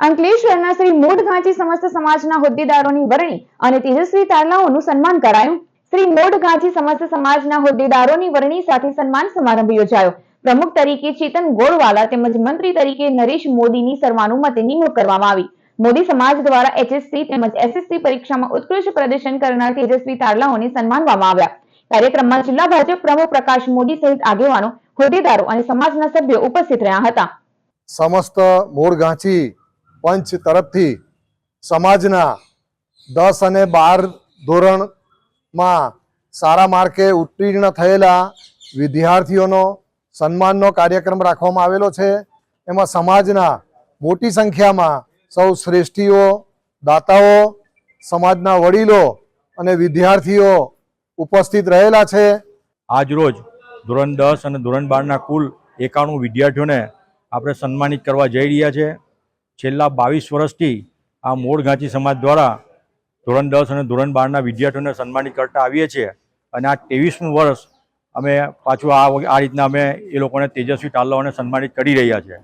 અંકલેશ્વરના શ્રી મોઢ ગાંચી સમસ્ત સમાજના હોદ્દેદારોની વરણી અને તેજસ્વી તારલાઓનું સન્માન કરાયું. શ્રી મોઢ ગાંચી સમસ્ત સમાજના હોદ્દેદારોની વરણી સાથે સન્માન સમારંભ યોજાયો. પ્રમુખ તરીકે ચેતન ગોળવાલા તેમજ મંત્રી તરીકે નરેશ મોદીની સર્વાનુમતે નિમણૂક કરવામાં આવી. મોદી સમાજ દ્વારા એચએસસી તેમજ એસએસસી પરીક્ષામાં ઉત્કૃષ્ટ પ્રદર્શન કરનાર તેજસ્વી તારલાઓને સન્માનવામાં આવ્યા. કાર્યક્રમમાં જિલ્લા ભાજપ પ્રમુખ પ્રકાશ મોદી સહિત આગેવાનો, હોદ્દેદારો અને સમાજના સભ્યો ઉપસ્થિત રહ્યા હતા. સમસ્ત મોર ગાંચી પંચ તરફથી સમાજના દસ અને બાર ધોરણમાં સારા માર્કે ઉત્તીર્ણ થયેલા વિદ્યાર્થીઓનો સન્માનનો કાર્યક્રમ રાખવામાં આવેલો છે. એમાં સમાજના મોટી સંખ્યામાં સૌ શ્રેષ્ઠીઓ, દાતાઓ, સમાજના વડીલો અને વિદ્યાર્થીઓ ઉપસ્થિત રહેલા છે. આજરોજ ધોરણ દસ અને ધોરણ બારના કુલ એકાણું વિદ્યાર્થીઓને આપણે સન્માનિત કરવા જઈ રહ્યા છે. છેલ્લા બાવીસ વર્ષથી આ મોડ ઘાંચી સમાજ દ્વારા ધોરણ દસ અને ધોરણ બારના વિદ્યાર્થીઓને સન્માનિત કરતા આવીએ છીએ. અને આ ત્રેવીસમું વર્ષ અમે પાછું આ આ રીતના અમે એ લોકોને તેજસ્વી તાલાઓને સન્માનિત કરી રહ્યા છે